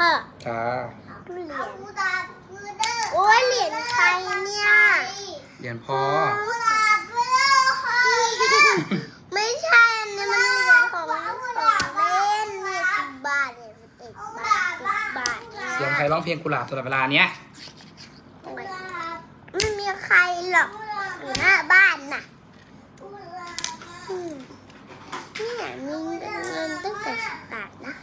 พ่อจ้าเหรียญโอ้ยเหรียญใครเนี่ยเรียนพ่อไม่ใช่อันนี้มันเหรียญของของเล่นเนี่ยสิบบาทเนี่ยสิบเอ็ดบาทสิบบาทเสียงใครร้องเพลงกุหลาบตลอดเวลาเนี้ยไม่มีใครหรอกอยู่หน้าบ้านน่ะอืมเนี่ยมีเงินตั้งแต่สิบบาทนะ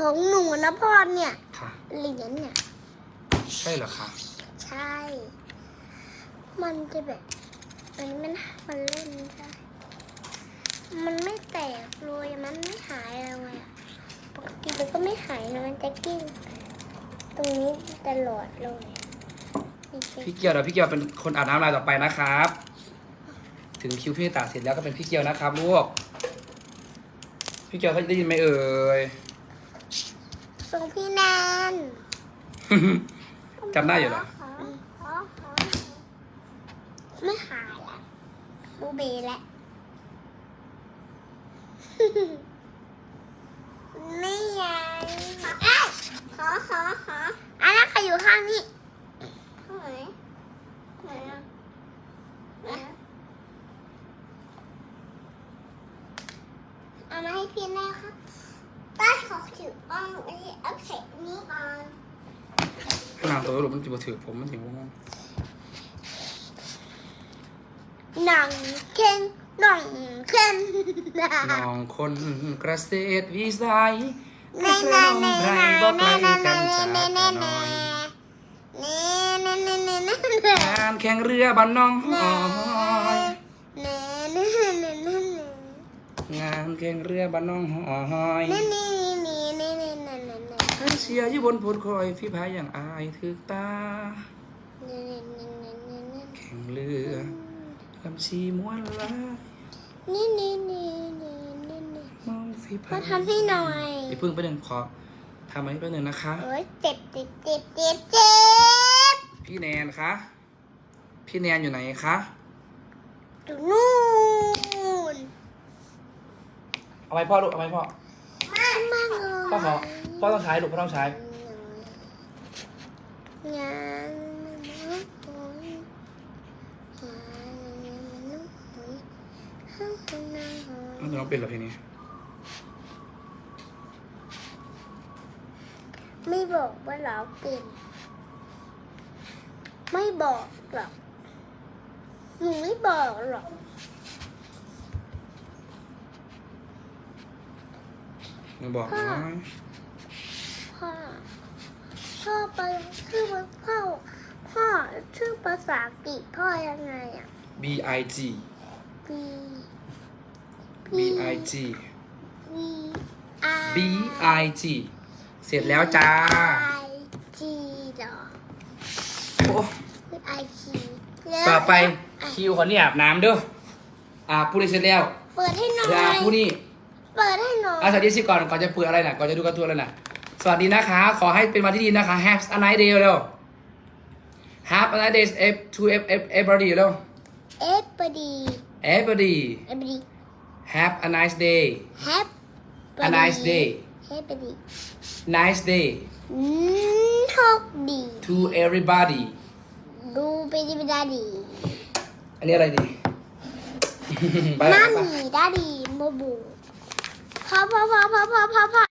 ของหนูนะพ่อเนี่ยค่ะ เหรียญเนี่ย ใช่เหรอคะใช่ มันจะแบบมันมันมันเล่นได้ มันไม่แตกเลยมันไม่หายเลยอะปกติมันก็ไม่หายนะมันจะกิ้งตรงนี้ตลอดเลยนี่เป็นพี่เกียวเดี๋ยวพี่เกียวเป็นคนอาบน้ำลายต่อไปนะครับ ถึงคิวพี่ตาเสร็จแล้วก็เป็นพี่เกียวนะครับลูกพี่เกียวเขาได้ยินไหมเอ่ย ทรงพี่แนนจำได้อยู่เหรอ ไม่หายละบูเบแล้วไม่ยังเอ้ยขอขอขออันนั้นใครอยู่ข้างนี้ข้างไหนไหนอะไหนอะเอามาให้พี่แน่ครับ ได้ขอถือบ้างไอ้เอาเศษนี้ก่อนนางตัวลูกมันจะมาถือผมมันถึงว่าหนังเข่งหนังเข่งน้องคนเกษตรวิสัยน่แน่แน่ไรแน่บ่ไกลแน่กันแน่จากแน่น้แน่อยแน่แน่แน่แน่แน่งานแข่งเรือบ้านน้องหอย แน่แน่แน่แน่ งานแข่งเรือบ้านน้องหอยแน่แน่แน่แน่แน่แน่แน่แน่ให้เชียร์อยู่บนโพดคอยพี่พายอย่างอายถึกตาแน่แน่แน่แน่แน่แข่งเรือลำชีม้วนลายแน่แน่แน่แน่แน่แน่มองฝีพามายทำให้หน่อยอย่าเพิ่งไปหนึ่งขอทำให้ไปหนึ่งนะคะโอ้ยเจ็บเจ็บเจ็บเจ็บเจ็บพี่แนนคะ พี่แนนอยู่ไหนคะอยู่นู่น เอาไปพ่อลูกเอาไปพ่อมากมากเลยพ่อขอพ่อต้องใช้ลูกพ่อต้องใช้งานมันโอ้ยงานมันโอ้ยห้างคนนางหอมันจะร้องเป็นเหรอเพลงนี้ไม่บอกว่าเราเป็นไม่บอกหรอกหนูไม่บอกหรอก มาบอกหน่อยพ่อ พ่อไปชื่อว่าพ่อพ่อชื่อภาษาอังกฤษพ่อยังไงอะ B I G B B I G B I B I G เสร็จแล้วจ้า I G เหรอ โอ้คือ I G ต่อไปคิวขอนี่อาบน้ำเด้ออาบผู้นี้เสร็จแล้ว เปิดให้หน่อเดี๋ยวอาบย ผู้นี้ เปิดให้หน่อยอาสวัสดีสิก่อนก่อนจะเปิดอะไรน่ะก่อนจะดูการ์ตูนอะไรน่ะ สวัสดีนะคะ ขอให้เป็นวันที่ดีนะคะ Have a nice day เร็ว Have a nice day F to F F everybody เร็ว เอฟปดี everybody เอฟปดี Have a nice day แฮป a nice day เฮปปดี nice day อืมโชคดี to everybody ดูไปดีไปดาดีอันนี้อะไรดี ไปมาไป มีดาดีโมบู 泡泡泡泡泡泡泡